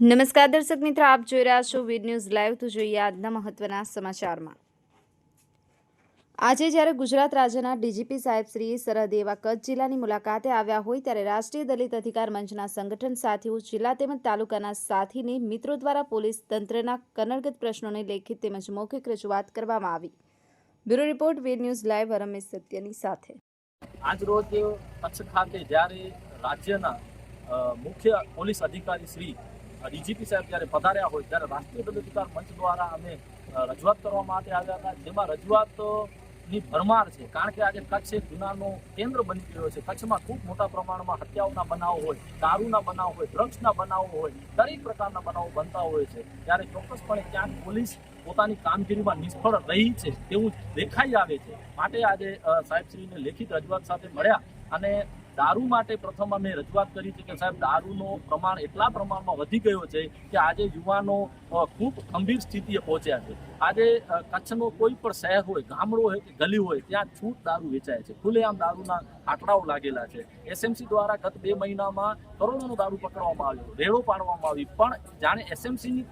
નમસ્કાર દર્શક મિત્રો, આપ જોઈ રહ્યા છો વીર ન્યૂઝ લાઈવ. તો જોઈએ આજના મહત્વના સમાચારમાં. આજે જ્યારે ગુજરાત રાજ્યના ડીજીપી સાહેબ શ્રી સરહદે એવા કચ્છ જિલ્લાની મુલાકાતે આવ્યા હોય ત્યારે રાષ્ટ્રીય દલિત અધિકાર મંચના સંગઠન સાથીઓ જિલ્લા તેમજ તાલુકાના સાથીને મિત્રો દ્વારા પોલીસ તંત્રના કનડગત પ્રશ્નોને લેખિત તેમજ મૌખિક રજૂઆત કરવામાં આવી. Bureau report, Veer news live Ramesh સત્યની સાથે. આજ કચ્છ ખાતે જ્યારે રાજ્યના મુખ્ય પોલીસ અધિકારી શ્રી ડીજીપી સાહેબ જ્યારે પધાર્યા હોય ત્યારે રાષ્ટ્રીય દલિત મંચ દ્વારા અમે રજૂઆત કરવા માટે આવ્યા હતા. જેમાં રજૂઆતની ભરમાર છે. કારણ કે આજે કચ્છ એક ગુનાનું કેન્દ્ર બની ગયો છે. કચ્છમાં ખૂબ મોટા પ્રમાણમાં હત્યાઓના બનાવો હોય, દારૂના બનાવો હોય ડ્રગ્સના બનાવો હોય, દરેક પ્રકારના બનાવો બનતા હોય છે. ત્યારે ચોક્કસપણે ક્યાંક પોલીસ પોતાની કામગીરીમાં નિષ્ફળ રહી છે તેવું દેખાઈ આવે છે. માટે આજે સાહેબશ્રીને લેખિત રજૂઆત સાથે મળ્યા અને દારૂ માટે પ્રથમ અમે રજૂઆત કરી છે કે સાહેબ, દારૂનો પ્રમાણ એટલા પ્રમાણમાં વધી ગયો છે કે આજે યુવાનો ખૂબ ગંભીર સ્થિતિએ પહોંચ્યા છે. આજે કચ્છનો કોઈ પણ શહેર હોય, ગામડો હોય કે ગલી હોય, ત્યાં છૂટ દારૂ વેચાય છે. ખુલ્લેઆમ દારૂના આંકડાઓ લાગેલા છે. એસએમસી દ્વારા ગત બે મહિનામાં કરોડોનો દારૂ પકડવામાં આવ્યો રેડો પાડવામાં આવી. પણ જાણે એસએમસીની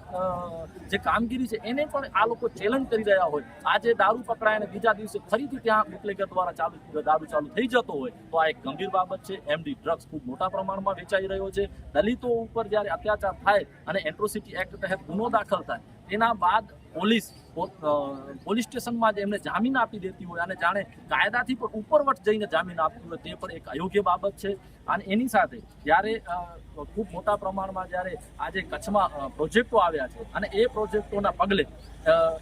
જે કામગીરી છે, એને પણ આ લોકો ચેલેન્જ કરી રહ્યા હોય. આજે દારૂ પકડાય અને બીજા દિવસે ફરીથી ત્યાં બુટલેગર દ્વારા ચાલુ, દારૂ ચાલુ થઈ જતો હોય, તો આ એક ગંભીર બાબત છે. એમડી ડ્રગ્સ ખૂબ મોટા પ્રમાણમાં વેચાઈ રહ્યો છે. દલિતો ઉપર જ્યારે અત્યાચાર થાય અને એન્ટ્રોસિટી એક્ટ તહેત ગુનો દાખલ થાય એના બાદ પોલીસ પોલીસ સ્ટેશનમાં જે એમને જામીન આપી દેતી હોય અને જાણે કાયદાથી પણ ઉપરવટ જઈને જામીન આપતી હોય તે પણ એક અયોગ્ય બાબત છે. અને એની સાથે જ્યારે ખૂબ મોટા પ્રમાણમાં જ્યારે આજે કચ્છમાં પ્રોજેક્ટો આવ્યા છે અને એ પ્રોજેક્ટોના પગલે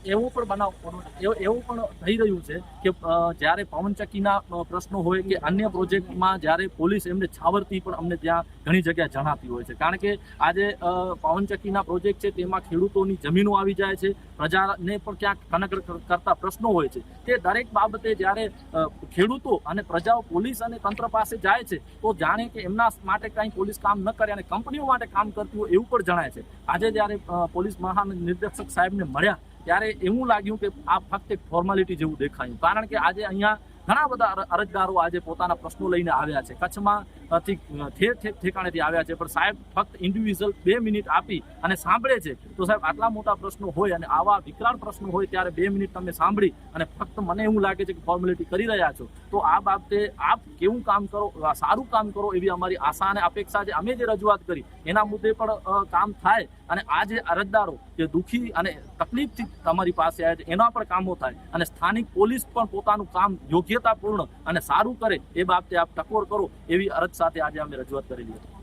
એવો પણ બનાવ, એવો- પણ થઈ રહ્યું છે કે જ્યારે પવનચક્કીના પ્રશ્નો હોય કે અન્ય પ્રોજેક્ટમાં જ્યારે પોલીસ એમને છાવરતી પણ અમને ત્યાં ઘણી જગ્યાએ જણાતી હોય છે. કારણ કે આજે પવનચક્કીના પ્રોજેક્ટ છે તેમાં ખેડૂતોની જમીનો આવી જાય છે પ્રજાને પણ ક્યાંક કનક કરતા પ્રશ્નો હોય છે. તે દરેક બાબતે જ્યારે ખેડૂતો અને પ્રજાઓ પોલીસ અને તંત્ર પાસે જાય છે, તો જાણે કે એમના માટે કંઈ પોલીસ કામ ન કરે અને કંપનીઓ માટે કામ કરતી હોય એવું પણ જણાય છે. આજે જ્યારે પોલીસ મહાનિર્દેશક સાહેબને મળ્યા, ત્યારે એવું લાગ્યું કે આ ફક્ત એક ફોર્માલિટી જેવું દેખાયું. કારણ કે આજે અહીંયા ઘણા બધા અર- અરજદારો આજે પોતાના પ્રશ્નો લઈને આવ્યા છે. કચ્છમાં ઠેકાણેથી આવ્યા છે. પણ સાહેબ, ફક્ત ઇન્ડિવિજ્યુઅલ બે મિનિટ આપી અને સાંભળે છે. તો સાહેબ, આટલા મોટા પ્રશ્નો હોય અને આવા વિકરાળ પ્રશ્નો હોય ત્યારે બે મિનિટ તમે સાંભળી અને ફક્ત મને એવું લાગે છે કે ફોર્મેલિટી કરી રહ્યા છો. તો આ બાબતે આપ કેવું કામ કરો સારું કામ કરો એવી અમારી આશા અને અપેક્ષા છે. અમે જે રજૂઆત કરી, એના મુદ્દે પણ કામ થાય. અને આ જે અરજદારો, જે દુઃખી અને તકલીફથી તમારી પાસે આવે છે, એના પણ કામો થાય અને સ્થાનિક પોલીસ પણ પોતાનું કામ યોગ્યતાપૂર્ણ અને સારું કરે, એ બાબતે આપ ટકોર કરો, એવી અરજ સાથે આજે અમે રજૂઆત કરેલી હતી